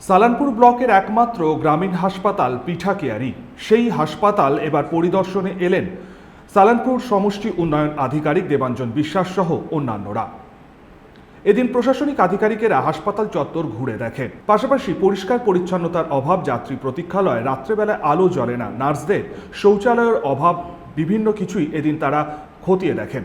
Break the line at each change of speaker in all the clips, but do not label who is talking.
সালানপুর ব্লকের একমাত্র গ্রামীণ হাসপাতাল পিঠাকিয়ারি সেই হাসপাতাল এবার পরিদর্শনে এলেন সালানপুর সমষ্টি উন্নয়ন আধিকারিক দেবাঞ্জন বিশ্বাস সহ অন্যান্যরা। এদিন প্রশাসনিক আধিকারিকেরা হাসপাতাল চত্বর ঘুরে দেখেন। পাশাপাশি পরিষ্কার পরিচ্ছন্নতার অভাব যাত্রী প্রতীক্ষালয় রাত্রেবেলায় আলো জ্বলে না। নার্সদের শৌচালয়ের অভাব, বিভিন্ন কিছুই এদিন তারা খতিয়ে দেখেন।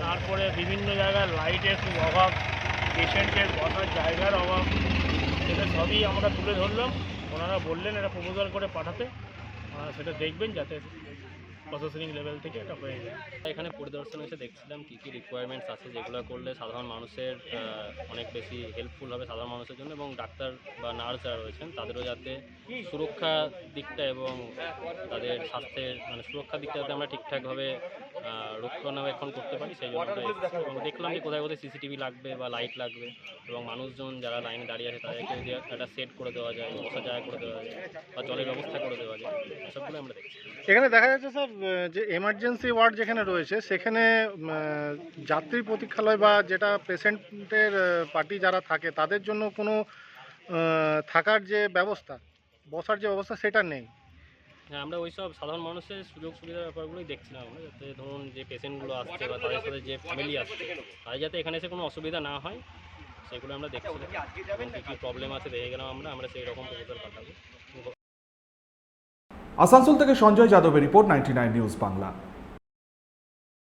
তারপরে বিভিন্ন জায়গায় লাইটের খুব অভাব পেশেন্টের বসার জায়গার অভাব, সেটা সবই আমরা তুলে ধরলাম। ওনারা বললেন, এটা প্রপোজাল করে পাঠাতে। সেটা দেখবেন যাতে প্রসেসিং লেভেল থেকে এটা হয়ে যায়।
এখানে পরিদর্শন এসে দেখছিলাম কী কী রিকোয়ারমেন্টস আছে যেগুলো করলে সাধারণ মানুষের অনেক বেশি হেল্পফুল হবে সাধারণ মানুষের জন্য এবং ডাক্তার বা নার্স যারা রয়েছেন তাদেরও যাতে সুরক্ষা দিকটা এবং তাদের স্বাস্থ্যের মানে সুরক্ষা দিকটা যাতে আমরা ঠিকঠাকভাবে রক্ষণাবেক্ষণ করতে পারি, সেই জন্য দেখলাম যে কোথায় কোথায় সিসিটিভি লাগবে বা লাইট লাগবে এবং মানুষজন যারা লাইনে দাঁড়িয়ে আছে তাদেরকে যদি একটা সেট করে দেওয়া যায়, বসার জায়গা করে দেওয়া যায় বা জলের ব্যবস্থা করে দেওয়া যায়। আমরা দেখছি।
এখানে দেখা যাচ্ছে স্যার যে এমার্জেন্সি ওয়ার্ড যেখানে রয়েছে সেখানে যাত্রী প্রতীক্ষালয় বা যেটা পেশেন্টের পার্টি যারা থাকে তাদের জন্য কোনো থাকার যে ব্যবস্থা বসার যে ব্যবস্থা সেটা নেই।
হ্যাঁ আমরা ওই সব সাধারণ মানুষের সুযোগ সুবিধার ব্যাপারগুলোই দেখছিলাম আমরা যাতে ধরুন যে পেশেন্টগুলো আসছে বা তাদের সাথে যে ফ্যামিলি আসছে তাদের যাতে এখানে এসে কোনো অসুবিধা না হয় সেগুলো আমরা দেখছিলাম। কী কী প্রবলেম আছে দেখে গেলাম আমরা আমরা সেই রকম প্রপোজাল পাঠাবো।
আসানসোল থেকে সঞ্জয় যাদবের রিপোর্ট নাইনটি নিউজ বাংলা।